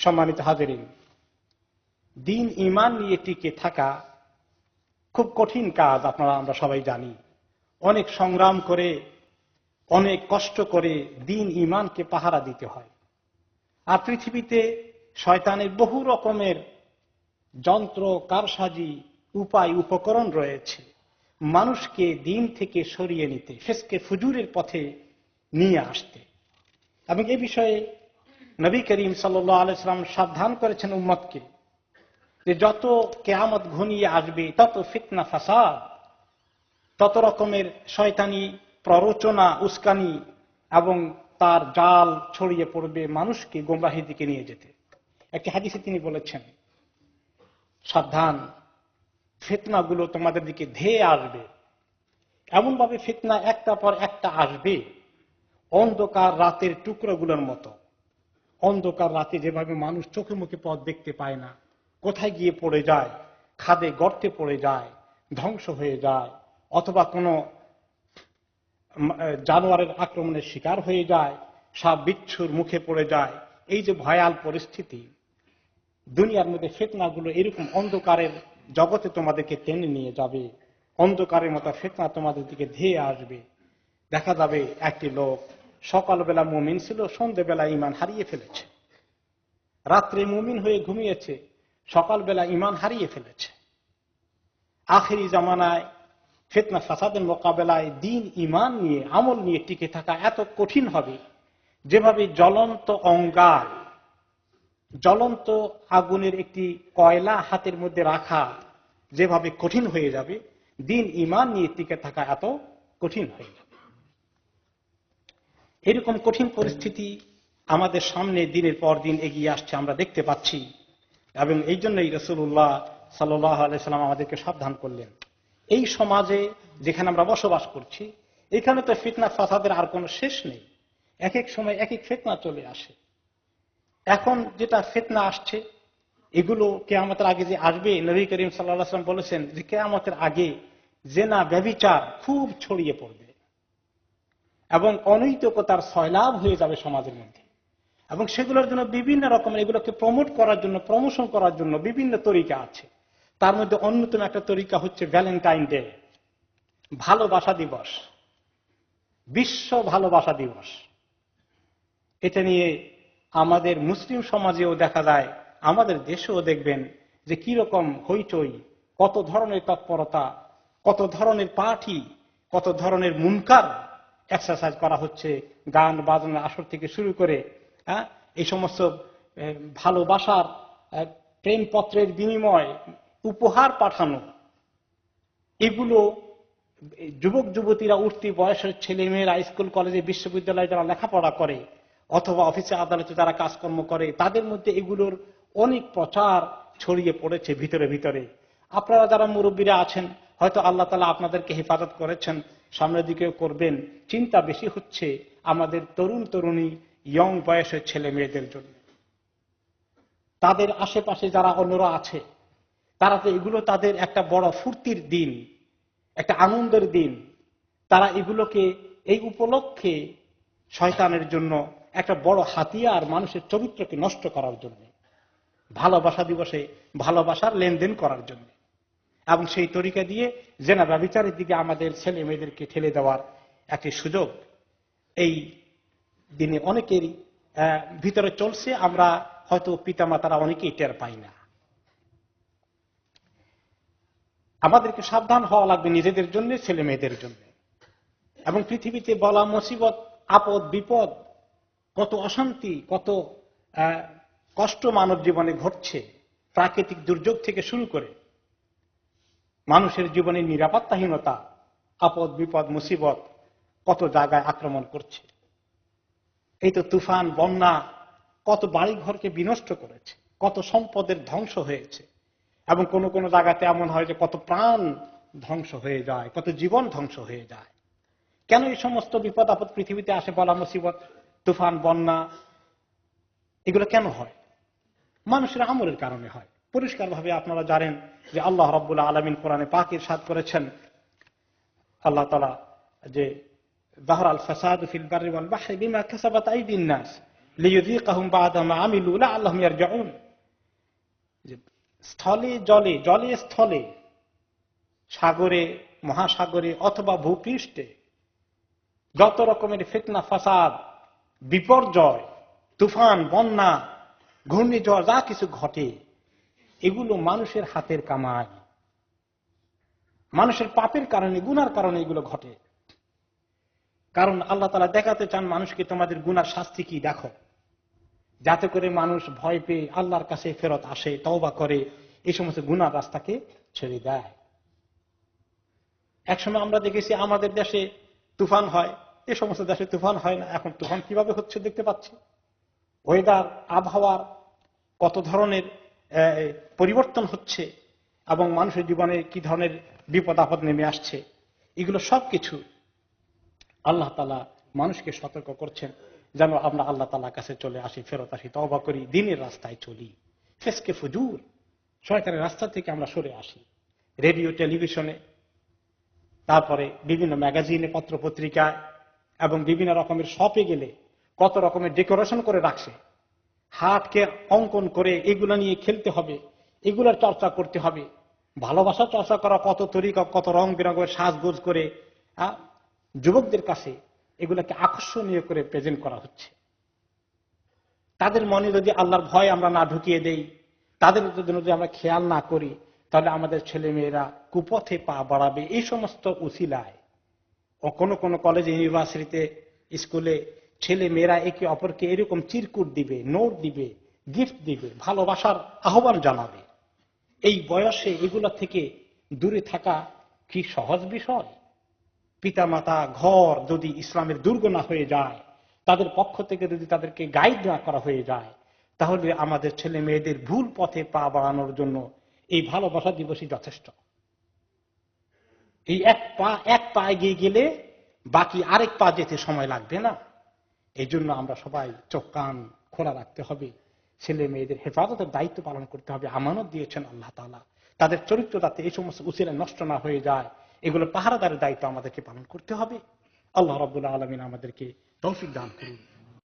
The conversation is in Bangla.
সম্মানিত হাজারিন, দিন ইমান নিয়ে টিকে থাকা খুব কঠিন কাজ আপনারা, আমরা সবাই জানি। অনেক সংগ্রাম করে, অনেক কষ্ট করে দিন ইমানকে পাহারা দিতে হয়। আর পৃথিবীতে শয়তানের বহু রকমের যন্ত্র, কারসাজি, উপায়, উপকরণ রয়েছে। মানুষকে দিন থেকে সরিয়ে নিতে, ফেসকে ফুজুরের পথে নিয়ে আসতে। এবং এ বিষয়ে নবী করিম সাল্লাম সাবধান করেছেন উম্মতকে যে যত কেয়ামত ঘনিয়ে আসবে, তত ফিতনা, ফাসাদ, তত রকমের শয়তানি প্ররোচনা, উস্কানি এবং তার জাল ছড়িয়ে পড়বে মানুষকে গোমরাহির দিকে নিয়ে যেতে। একটি হাদিসে তিনি বলেছেন, সাবধান, ফিতনাগুলো তোমাদের দিকে ধেয়ে আসবে। এমন ভাবে ফিতনা একটা পর একটা আসবে, অন্ধকার রাতের টুকরোগুলোর মতো। অন্ধকার রাতে যেভাবে মানুষ চোখে মুখে পথ দেখতে পায় না, কোথায় গিয়ে পড়ে যায়, খাদে গর্তে পড়ে যায়, ধ্বংস হয়ে যায়, অথবা কোনো জানোয়ারের আক্রমণের শিকার হয়ে যায়, সাপ বিচ্ছুর মুখে পড়ে যায়, এই যে ভয়াল পরিস্থিতি, দুনিয়ার মধ্যে ফেতনাগুলো এরকম অন্ধকারের জগতে তোমাদেরকে টেনে নিয়ে যাবে, অন্ধকারের মতো ফেতনা তোমাদের দিকে ধেয়ে আসবে। দেখা যাবে একটি লোক সকালবেলা মুমিন ছিল সন্ধ্যেবেলা ইমান হারিয়ে ফেলেছে। রাত্রে মুমিন হয়ে ঘুমিয়েছে, সকালবেলা ইমান হারিয়ে ফেলেছে। আখেরি জামানায় ফেতনা ফাসাদের মোকাবেলায় দিন ইমান নিয়ে, আমল নিয়ে টিকে থাকা এত কঠিন হবে। যেভাবে জ্বলন্ত অঙ্গার জ্বলন্ত আগুনের একটি কয়লা হাতের মধ্যে রাখা, যেভাবে কঠিন হয়ে যাবে, দিন ইমান নিয়ে টিকে থাকা এত কঠিন হয়ে যাবে। এরকম কঠিন পরিস্থিতি আমাদের সামনে দিনের পর দিন এগিয়ে আসছে, আমরা দেখতে পাচ্ছি। এবং এই জন্যই রসুল্লাহ সাল্লাম আমাদেরকে সাবধান করলেন। এই সমাজে যেখানে আমরা বসবাস করছি, এখানে তো ফিতনা ফাসাদের আর কোনো শেষ নেই। এক এক সময় এক এক ফেতনা চলে আসে। এখন যেটা ফেতনা আসছে, এগুলো কেয়ামতের আগে যে আসবে, নবী করিম সাল্লাম বলেছেন যে কেয়ামতের আগে জেনা ব্যবিচার খুব ছড়িয়ে পড়বে। এবং অনৈতিকতার সয়লাভ হয়ে যাবে সমাজের মধ্যে। এবং সেগুলোর জন্য বিভিন্ন রকমের এগুলোকে প্রমোট করার জন্য প্রমোশন করার জন্য বিভিন্ন তরিকা আছে। তার মধ্যে অন্যতম একটা তরিকা হচ্ছে ভ্যালেন্টাইন ডে ভালোবাসা দিবস। বিশ্ব ভালোবাসা দিবস। এটা নিয়ে আমাদের মুসলিম সমাজেও দেখা যায়, আমাদের দেশেও দেখবেন যে কি রকম হইচই, কত ধরনের তৎপরতা, কত ধরনের পাঠি, কত ধরনের মুনকার এক্সারসাইজ করা হচ্ছে, গান বাজনার আসর থেকে শুরু করে হ্যাঁ? এই সমস্ত ভালোবাসার প্রেমপত্রের বিনিময়, উপহার পাঠানো। এগুলো যুবক, যুবতীরা, উঠতি বয়সের ছেলে মেয়েরা স্কুল, কলেজে, বিশ্ববিদ্যালয়ে যারা লেখাপড়া করে, অথবা অফিসে আদালতে যারা কাজকর্ম করে, তাদের মধ্যে এগুলোর অনেক প্রচার ছড়িয়ে পড়েছে ভিতরে ভিতরে। আপনারা যারা মুরব্বীরা আছেন হয়তো আল্লাহ তালা আপনাদেরকে হেফাজত করেছেন, সামনের দিকেও করবেন। চিন্তা বেশি হচ্ছে আমাদের তরুণ তরুণী ইয়ং বয়সের ছেলে মেয়েদের জন্য। তাদের আশেপাশে যারা অন্যরা আছে, তারা তো এগুলো তাদের একটা বড় ফুর্তির দিন, একটা আনন্দের দিন। তারা এগুলোকে এই উপলক্ষে শয়তানের জন্য একটা বড় হাতিয়ার মানুষের চরিত্রকে নষ্ট করার জন্য, ভালোবাসা দিবসে ভালোবাসার লেনদেন করার জন্য। এবং সেই তরিকা দিয়ে জেনা ব্যবচারের দিকে আমাদের ছেলে মেয়েদেরকে ঠেলে দেওয়ার একটি সুযোগ এই দিনে অনেকেরই ভিতরে চলছে। আমরা হয়তো পিতামাতারা অনেকেই টের পাই না। আমাদেরকে সাবধান হওয়া লাগবে নিজেদের জন্য, ছেলে মেয়েদের জন্য। এবং পৃথিবীতে বলা মুসিবত, আপদ, বিপদ, কত অশান্তি, কত কষ্ট মানব জীবনে ঘটছে, প্রাকৃতিক দুর্যোগ থেকে শুরু করে মানুষের জীবনের নিরাপত্তাহীনতা, আপদ, বিপদ, মুসিবত কত জায়গায় আক্রমণ করছে। এই তো তুফান, বন্যা কত বাড়ি ঘরকে বিনষ্ট করেছে, কত সম্পদের ধ্বংস হয়েছে এবং কোন কোন জায়গাতে এমন হয় যে কত প্রাণ ধ্বংস হয়ে যায়, কত জীবন ধ্বংস হয়ে যায়। কেন এই সমস্ত বিপদ আপদ পৃথিবীতে আসে বলা মুসিবত, তুফান, বন্যা? এগুলো কেন হয়? মানুষের আমলের কারণে হয়। পরিষ্কার ভাবে আপনারা জানেন যে আল্লাহ রব্বুল্লাহ আলমিন কোরআনে পাকের সাদ করেছেন। আল্লাহ তালা যে ফাসাদ ফিল স্থলে জলে জলে স্থলে, সাগরে, মহাসাগরে অথবা ভূপৃষ্ঠে যত রকমের ফিতনা, ফাসাদ, বিপর্যয়, তুফান, বন্যা, ঘূর্ণিঝড়, যা কিছু ঘটে এগুলো মানুষের হাতের কামাই। মানুষের পাপের কারণে, গুনার কারণে এগুলো ঘটে। কারণ আল্লাহ তালা দেখাতে চান মানুষকে তোমাদের গুনার শাস্তি কি, দেখো। যাতে করে মানুষ ভয় পেয়ে আল্লাহর কাছে ফেরত আসে, তওবা করে, এই সমস্ত গুনার রাস্তাকে ছেড়ে দেয়। একসময় আমরা দেখেছি আমাদের দেশে তুফান হয়। এ সমস্ত দেশে তুফান হয় না। এখন তুফান কীভাবে হচ্ছে দেখতে পাচ্ছি? ওয়েদার আবহাওয়ার কত ধরনের পরিবর্তন হচ্ছে এবং মানুষের জীবনে কি ধরনের বিপদ আপদ নেমে আসছে, এগুলো সবকিছু আল্লাহ তালা মানুষকে সতর্ক করছেন, যেন আমরা আল্লাহ তালার কাছে চলে আসি, ফেরত আসি তবা করি, দিনের রাস্তায় চলি। ফেসকে ফুজুর সরকারের রাস্তা থেকে আমরা সরে আসি। রেডিও, টেলিভিশনে, তারপরে বিভিন্ন ম্যাগাজিনে পত্র পত্রিকায় এবং বিভিন্ন রকমের শপে গেলে কত রকমের ডেকোরেশন করে রাখছে হাতকে অঙ্কন করে এগুলো নিয়ে খেলতে হবে, এগুলোর চর্চা করতে হবে। ভালোবাসা চর্চা করা, কত তরিকা, কত রং বেরঙের সাজগোজ করে যুবকদের কাছে এগুলোকে আকর্ষণীয় করে প্রেজেন্ট করা হচ্ছে। তাদের মনে যদি আল্লাহর ভয় আমরা না ঢুকিয়ে দেই, তাদের যদি আমরা খেয়াল না করি, তাহলে আমাদের ছেলে মেয়েরা কুপথে পা বাড়াবে। এই সমস্ত উসিলায় ও কোনো কোনো কলেজে ইউনিভার্সিটিতে স্কুলে ছেলে মেয়েরা একে অপরকে এরকম চিরকুট দিবে, নোট দিবে গিফট দিবে, ভালোবাসার আহ্বান জানাবে। এই বয়সে এগুলো থেকে দূরে থাকা কি সহজ বিষয়? পিতামাতা ঘর যদি ইসলামের দুর্গ না হয়ে যায়, তাদের পক্ষ থেকে যদি তাদেরকে গাইড না করা হয়ে যায়, তাহলে আমাদের ছেলে মেয়েদের ভুল পথে পা বাড়ানোর জন্য এই ভালোবাসা দিবসই যথেষ্ট। এই এক পা এক পা এগিয়ে গেলে বাকি আরেক পা যেতে সময় লাগবে না। এই জন্য আমরা সবাই চোখ, কান খোলা রাখতে হবে। ছেলে মেয়েদের হেফাজতের দায়িত্ব পালন করতে হবে, আমানত দিয়েছেন আল্লাহ তালা তাদের চরিত্র যাতে এই সমস্ত উচিলে নষ্ট না হয়ে যায়, এগুলো পাহারাদারের দায়িত্ব আমাদেরকে পালন করতে হবে। আল্লাহ রবুল্লাহ আলমিন আমাদেরকে তৌফিক দান করুন।